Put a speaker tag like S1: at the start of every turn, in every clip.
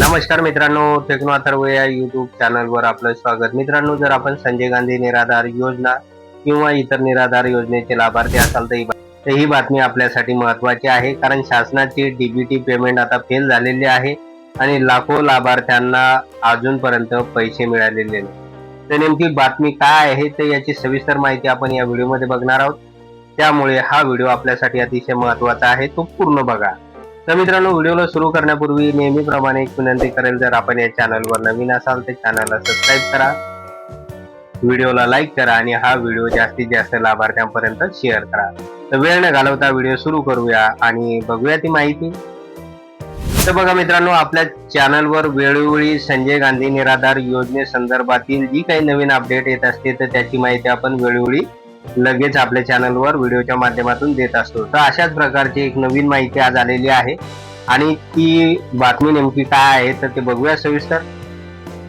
S1: नमस्कार मित्रांनो टेक्नो अथर्व या युट्यूब चॅनलवर आपलं स्वागत. मित्रांनो जर आपण संजय गांधी निराधार योजना किंवा इतर निराधार योजनेचे लाभार्थी असाल तर ही तर ही बातमी आपल्यासाठी महत्वाची आहे. कारण शासनाची डीबीटी पेमेंट आता फेल झालेली आहे आणि लाखो लाभार्थ्यांना अजूनपर्यंत पैसे मिळालेले नाही. तर नेमकी बातमी काय आहे तर याची सविस्तर माहिती आपण या व्हिडिओमध्ये बघणार आहोत. त्यामुळे हा व्हिडिओ आपल्यासाठी अतिशय महत्त्वाचा आहे. तो पूर्ण बघा. तर मित्रांनो व्हिडिओला सुरू करण्यापूर्वी नेहमीप्रमाणे एक विनंती करेल जर आपण या चॅनलवर नवीन असाल तर चॅनलला सबस्क्राईब करा. व्हिडिओला लाईक करा आणि हा व्हिडिओ जास्तीत जास्त लाभार्थ्यांपर्यंत शेअर करा. तर वेळ न घालवता व्हिडिओ सुरू करूया आणि बघूया ती माहिती. तर बघा मित्रांनो आपल्या चॅनलवर वेळोवेळी संजय गांधी निराधार योजनेसंदर्भातील जी काही नवीन अपडेट येत असते तर त्याची माहिती आपण वेळोवेळी लगेच आपल्या चॅनलवर व्हिडिओच्या माध्यमातून देत असतो. तर अशाच प्रकारची एक नवीन माहिती आज आलेली आहे. आणि ती बातमी नेमकी काय आहे तर ते बघूया सविस्तर.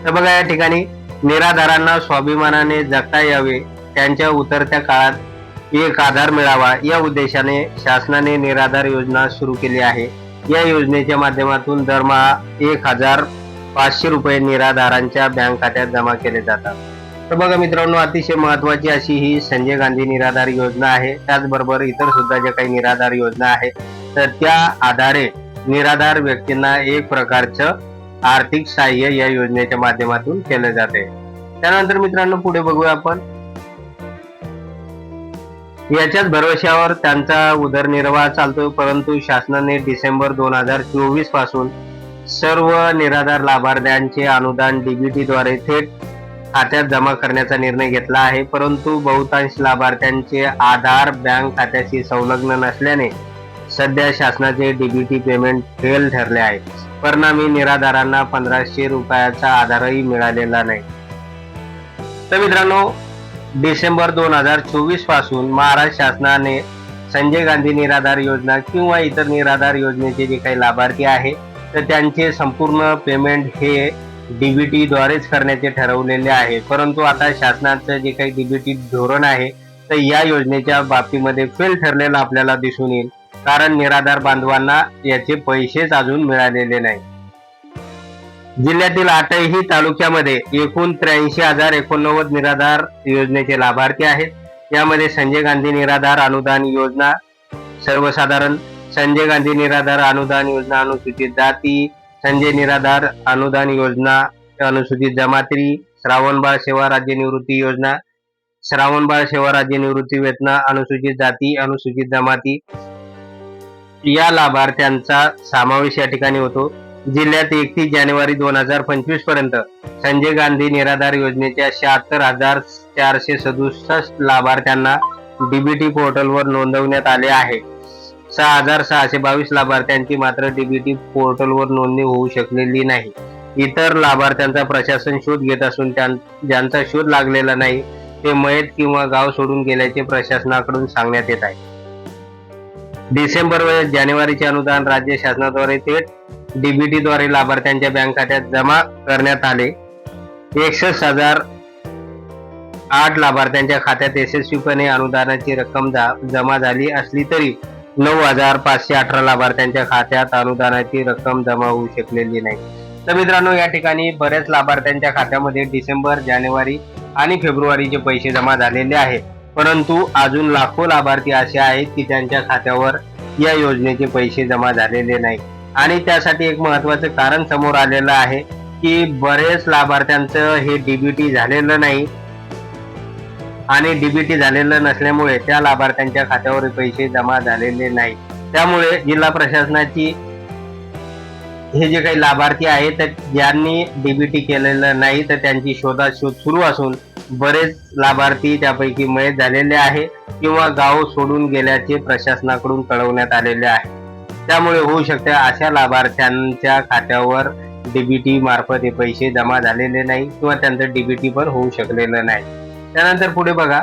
S1: तर बघा या ठिकाणी निराधारांना स्वाभिमानाने जगता यावे त्यांच्या उतरत्या काळात एक आधार मिळावा या उद्देशाने शासनाने निराधार योजना सुरू केली आहे. या योजनेच्या माध्यमातून दरमहा एक हजार पाचशे रुपये निराधारांच्या बँक खात्यात जमा केले जातात. तर बघा मित्रांनो अतिशय महत्वाची अशी ही संजय गांधी निराधार योजना आहे. त्याचबरोबर इतर सुद्धा ज्या काही निराधार योजना आहेत तर त्या आधारे निराधार व्यक्तींना एक प्रकारचं आर्थिक सहाय्य या योजनेच्या माध्यमातून केलं जाते. त्यानंतर मित्रांनो पुढे बघूया आपण. याच्याच भरोश्यावर त्यांचा उदरनिर्वाह चालतोय परंतु शासनाने डिसेंबर दोन हजार चोवीसपासून सर्व निराधार लाभार्थ्यांचे अनुदान डीबीटी द्वारे थेट खात्यात जमा करण्याचा निर्णय घेतला आहे. परंतु बहुतांश लाभार्थ्यांचे आधार बँक खात्याशी संलग्न नसल्याने सध्या शासनाचे डीबीटी पेमेंट फेल ठरले आहे. परिणामी निराधारांना पंधराशे रुपयाचा आधारही मिळालेला नाही. तर मित्रांनो डिसेंबर दोन हजार चोवीसपासून महाराष्ट्र शासनाने संजय गांधी निराधार योजना किंवा इतर निराधार योजनेचे जे काही लाभार्थी आहे तर त्यांचे संपूर्ण पेमेंट हे डीबीटी द्वारेच करण्याचे ठरवलेले आहे. परंतु आता शासनाचं जे काही डीबीटी धोरण आहे तर या योजनेच्या बाबतीमध्ये फेल ठरलेलं आपल्याला दिसून येईल. कारण निराधार बांधवांना याचे पैसेच अजून मिळालेले नाही. जिल्ह्यातील आठही तालुक्यामध्ये एकूण त्र्याऐंशी हजार एकोणनव्वद निराधार योजनेचे लाभार्थी आहेत. यामध्ये संजय गांधी निराधार अनुदान योजना सर्वसाधारण संजय गांधी निराधार अनुदान योजना अनुसूचित जाती संजय निराधार अनुदान योजना अनुसूचित जमाती श्रावणबाळ सेवा राज्य निवृत्ती योजना श्रावणबाळ सेवा राज्य निवृत्ती वेतना अनुसूचित जाती अनुसूचित जमाती. या लाभार्थ्यांचा समावेश या ठिकाणी होतो. जिल्ह्यात एकतीस जानेवारी दोन हजार पंचवीसपर्यंत संजय गांधी निराधार योजनेच्या शहात्तर हजार चारशे सदुसष्ट लाभार्थ्यांना डीबीटी पोर्टलवर नोंदवण्यात आले आहे. सहा हजार सहाशे बावीस लाभार्थ्यांची मात्र डीबीटी पोर्टलवर नोंदणी होऊ शकलेली नाही. इतर लाभार्थ्यांचा प्रशासन शोध घेत असून ज्यांचा शोध लागलेला नाही ते मयत किंवा गाव सोडून गेल्याचे प्रशासनाकडून सांगण्यात येत आहे. डिसेंबर व जानेवारीचे अनुदान राज्य शासनाद्वारे थेट डीबीटी द्वारे लाभार्थ्यांच्या बँक खात्यात जमा करण्यात आले. एकसष्ट हजार आठ लाभार्थ्यांच्या खात्यात यशस्वीपणे अनुदानाची रक्कम जमा झाली असली तरी नऊ हजार पाचशे अठरा लाभार्थ्यांच्या खात्यात अनुदानाची रक्कम जमा होऊ शकलेली नाही. तर मित्रांनो या ठिकाणी बऱ्याच लाभार्थ्यांच्या खात्यामध्ये डिसेंबर जानेवारी आणि फेब्रुवारीचे पैसे जमा झालेले आहेत परंतु अजून लाखो लाभार्थी असे आहेत की त्यांच्या खात्यावर या योजनेचे पैसे जमा झालेले नाही. आणि त्यासाठी एक महत्वाचं कारण समोर आलेलं आहे की बरेच लाभार्थ्यांचं हे डीबीटी झालेलं नाही. आणि डीबीटी झालेलं नसल्यामुळे त्या लाभार्थ्यांच्या खात्यावर पैसे जमा झालेले नाही. त्यामुळे जिल्हा प्रशासनाची हे जे काही लाभार्थी आहेत तर ज्यांनी डीबीटी केलेलं नाही तर त्यांची शोधाशोध सुरू असून बरेच लाभार्थी त्यापैकी मयत झालेले आहे किंवा गाव सोडून गेल्याचे प्रशासनाकडून कळवण्यात आलेले आहे. त्यामुळे होऊ शकते अशा लाभार्थ्यांच्या खात्यावर डीबीटी मार्फत हे पैसे जमा झालेले नाही किंवा त्यांचं डीबीटी पण होऊ शकलेलं नाही. त्यानंतर पुढे बघा.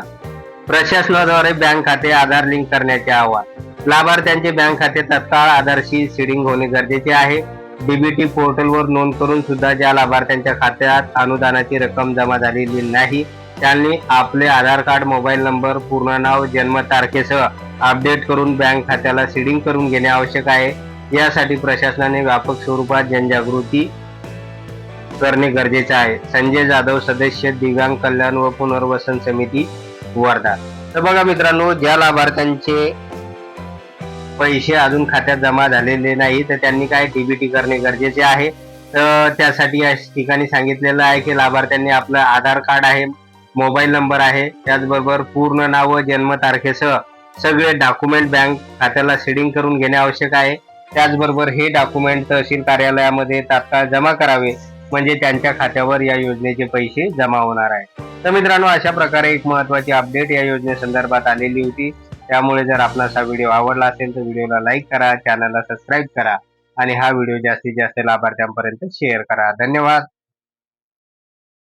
S1: प्रशासनाद्वारे बँक खाते आधार लिंक करण्याचे आवाहन. लाभार्थ्यांचे बँक खाते तत्काळ आधारशी सिडिंग होणे गरजेचे आहे. डीबीटी पोर्टलवर नोंद करून सुद्धा ज्या लाभार्थ्यांच्या खात्यात अनुदानाची रक्कम जमा झालेली नाही त्यांनी आपले आधार कार्ड मोबाईल नंबर पूर्ण नाव जन्मतारखेसह अपडेट करून बँक खात्याला सिडिंग करून घेणे आवश्यक आहे. यासाठी प्रशासनाने व्यापक स्वरूपात जनजागृती करणे गरजेचे आहे. संजय जाधव सदस्य दिव्यांग कल्याण व पुनर्वसन समिती वर्धा. तर बघा मित्रांनो ज्या लाभार्थ्यांचे पैसे अजून खात्यात जमा झालेले नाही तर त्यांनी काय डीबीटी करणे गरजेचे आहे. तर त्यासाठी या ठिकाणी सांगितलेलं आहे की लाभार्थ्यांनी आपलं आधार कार्ड आहे मोबाईल नंबर आहे त्याचबरोबर पूर्ण नाव व जन्मतारखेसह सगळे डॉक्युमेंट बँक खात्याला सीडिंग करून घेणे आवश्यक आहे. त्याचबरोबर हे डॉक्युमेंट तहसील कार्यालयामध्ये तात्काळ जमा करावे. म्हणजे त्यांच्या खात्यावर या योजनेचे पैसे जमा होणार आहे तर मित्रांनो अशा प्रकारे एक महत्वाची अपडेट या योजनेसंदर्भात आलेली होती. त्यामुळे जर आपणास हा व्हिडिओ आवडला असेल तर व्हिडिओला लाईक करा चॅनलला सबस्क्राईब करा आणि हा व्हिडिओ जास्तीत जास्त लाभार्थ्यांपर्यंत शेअर करा. धन्यवाद.